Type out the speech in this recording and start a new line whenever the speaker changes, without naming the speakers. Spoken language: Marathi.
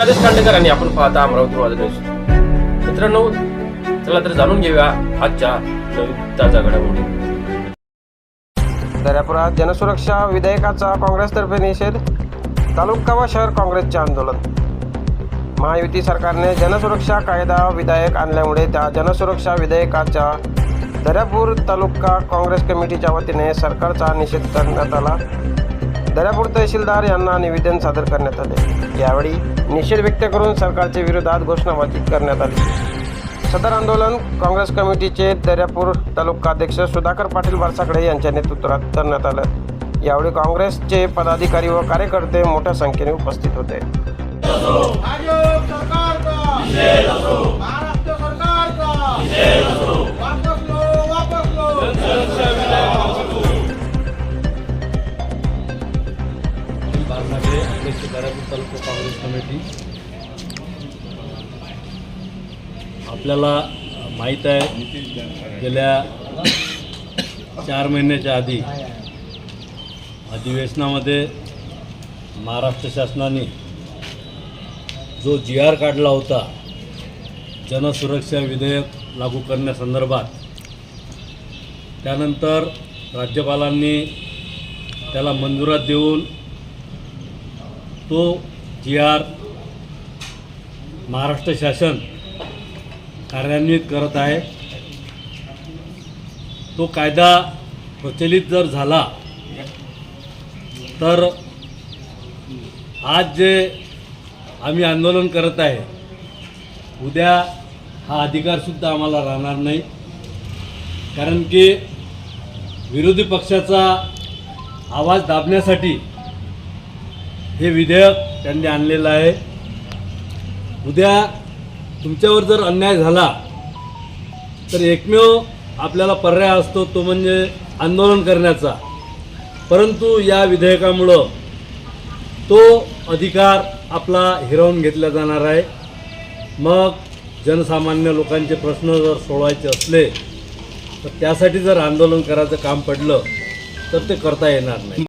आदेश खांडेकर आणि आपण पाहता अमरावती माझा न्यूज. मित्रांनो चला तर जाणून घेऊया आजच्या नवीन ताजा घडामोडी दर्यापुरात जनसुरक्षा विधेयकाचा काँग्रेसतर्फे निषेध तालुका व शहर काँग्रेसचे आंदोलन. महायुती सरकारने जनसुरक्षा कायदा विधेयक आणल्यामुळे त्या जनसुरक्षा विधेयकाच्या दर्यापूर तालुका काँग्रेस कमिटीच्या वतीने सरकारचा निषेध करण्यात आला. दर्यापूर तहसीलदार यांना निवेदन सादर करण्यात आले. यावेळी निषेध व्यक्त करून सरकारच्या विरोधात घोषणाबाजी करण्यात आली. सदर आंदोलन काँग्रेस कमिटीचे दर्यापूर तालुकाध्यक्ष सुधाकर पाटील वारसाकडे यांच्या नेतृत्वात करण्यात आलं. यावेळी काँग्रेसचे पदाधिकारी व कार्यकर्ते मोठ्या संख्येने उपस्थित होते.
अध्यक्ष तालुका काँग्रेस कमिटी. आपल्याला माहीत आहे गेल्या चार महिन्याच्या आधी अधिवेशनामध्ये महाराष्ट्र शासनाने जो जी आर काढला होता जनसुरक्षा विधेयक लागू करण्यासंदर्भात त्यानंतर राज्यपालांनी त्याला मंजुरात देऊन तो जी आर महाराष्ट्र शासन कार्यान्वित करत आहे. तो कायदा प्रचलित जर झाला तर आज जे आम्ही आंदोलन करत आहे उद्या हा अधिकारसुद्धा आम्हाला राहणार नाही. कारण की विरोधी पक्षाचा आवाज दाबण्यासाठी हे विधेयक त्यांनी आणलेलं आहे. उद्या तुमच्यावर जर अन्याय झाला तर एकमेव आपल्याला पर्याय असतो तो म्हणजे आंदोलन करण्याचा. परंतु या विधेयकामुळं तो अधिकार आपला हिरावून घेतला जाणार आहे. मग जनसामान्य लोकांचे प्रश्न जर सोडवायचे असले तर त्यासाठी जर आंदोलन करायचं काम पडलं तर ते करता येणार नाही.